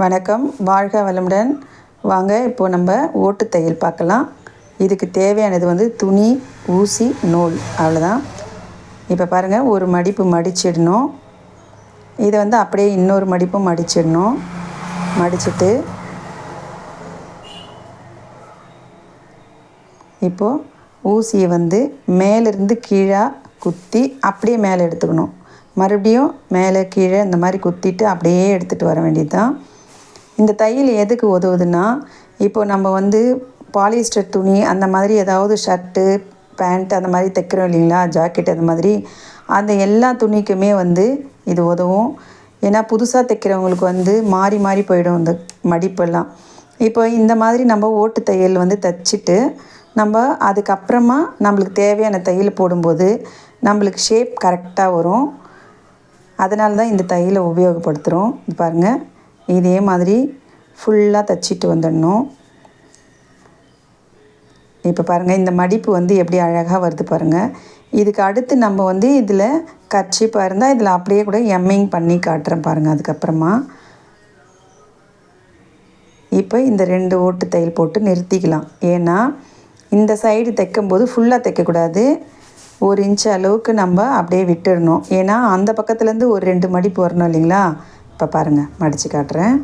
வணக்கம். வாழ்க வளமுடன். வாங்க இப்போது நம்ம ஓட்டு தையல் பார்க்கலாம். இதுக்கு தேவையானது வந்து துணி ஊசி நூல். அவ்வளோதான் இப்போ பாருங்கள் ஒரு மடிப்பு மடிச்சிடணும். இதை வந்து அப்படியே இன்னொரு மடிப்பும் மடிச்சிடணும். மடிச்சிட்டு. இப்போது ஊசியை வந்து மேலேருந்து கீழாக குத்தி அப்படியே மேலே எடுத்துக்கணும். மறுபடியும் மேலே கீழே இந்த மாதிரி குத்திட்டு அப்படியே எடுத்துகிட்டு வர வேண்டியது தான் இந்த தையல் எதுக்கு உதவுதுன்னா இப்போ நம்ம வந்து பாலிஸ்டர் துணி அந்த மாதிரி ஏதாவது ஷர்ட்டு பேண்ட் அந்த மாதிரி தைக்கிறோம் இல்லைங்களா ஜாக்கெட் அந்த மாதிரி அந்த எல்லா துணிக்குமே வந்து இது உதவும். ஏன்னா புதுசாக தைக்கிறவங்களுக்கு வந்து மாறி மாறி போயிடும் இந்த மடிப்பெல்லாம். இப்போ இந்த மாதிரி நம்ம ஓட்டு தையல் வந்து தைச்சிட்டு நம்ம அதுக்கப்புறமா நம்மளுக்கு தேவையான தையல் போடும்போது நம்மளுக்கு ஷேப் கரெக்டாக வரும். அதனால தான் இந்த தையலை உபயோகப்படுத்துகிறோம் பாருங்கள் இதே மாதிரி ஃபுல்லாக தைச்சிட்டு வந்துடணும். இப்போ பாருங்கள் இந்த மடிப்பு வந்து எப்படி அழகாக வருது பாருங்கள் இதுக்கு அடுத்து நம்ம வந்து இதில் கர்ச்சிப்பாக இருந்தால் இதில் அப்படியே கூட எம்மிங் பண்ணி காட்டுறேன் பாருங்கள் அதுக்கப்புறமா. இப்போ இந்த ரெண்டு ஓட்டு தையல் போட்டு நிறுத்திக்கலாம். ஏன்னா இந்த சைடு தைக்கும்போது ஃபுல்லாக தைக்கக்கூடாது. ஒரு இன்ச் அளவுக்கு நம்ம அப்படியே விட்டுடணும். ஏன்னா அந்த பக்கத்துலேருந்து ஒரு ரெண்டு மடிப்பு வரணும் இல்லைங்களா? இப்போ பாருங்கள் மடித்து காட்டுறேன்.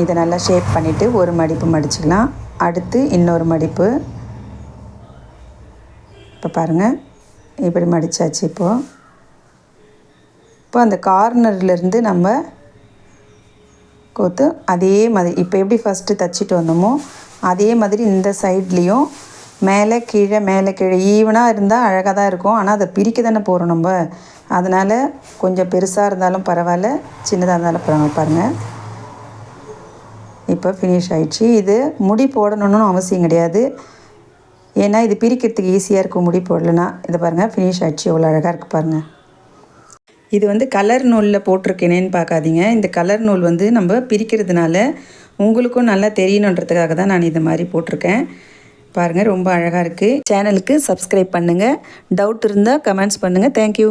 இதை நல்லா ஷேப் பண்ணிவிட்டு ஒரு மடிப்பு மடிச்சுக்கலாம். அடுத்து இன்னொரு மடிப்பு. இப்போ பாருங்கள் இப்படி மடித்தாச்சு இப்போது இப்போ அந்த கார்னர்லேருந்து நம்ம கோத்து அதே மாதிரி இப்போ எப்படி ஃபஸ்ட்டு தைச்சிட்டு வந்தோமோ அதே மாதிரி இந்த சைட்லேயும் மேலே கீழே மேலே கீழே. ஈவனாக இருந்தால் அழகாக தான் இருக்கும். ஆனால் அதை பிரிக்க தானே போகிறோம் நம்ம. அதனால் கொஞ்சம் பெருசாக இருந்தாலும் பரவாயில்ல. சின்னதாக இருந்தாலும் பரவாயில்ல. பாருங்கள் இப்போ ஃபினிஷ் ஆயிடுச்சு. இது முடி போடணும்னு அவசியம் கிடையாது. ஏன்னா இது பிரிக்கிறதுக்கு ஈஸியாக இருக்கும் முடி போடலன்னா. இதை பாருங்கள் ஃபினிஷ் ஆயிடுச்சு. எவ்வளோ அழகாக இருக்குது பாருங்கள் இது வந்து கலர் நூலில் போட்டிருக்கேனேன்னு பார்க்காதீங்க. இந்த கலர் நூல் வந்து நம்ம பிரிக்கிறதுனால உங்களுக்கும் நல்லா தெரியணுன்றதுக்காக தான் நான் இது மாதிரி போட்டிருக்கேன். பாருங்கள் ரொம்ப அழகாக இருக்குது சேனலுக்கு சப்ஸ்கிரைப் பண்ணுங்கள் டவுட் இருந்தால் கமெண்ட்ஸ் பண்ணுங்கள் தேங்க்யூ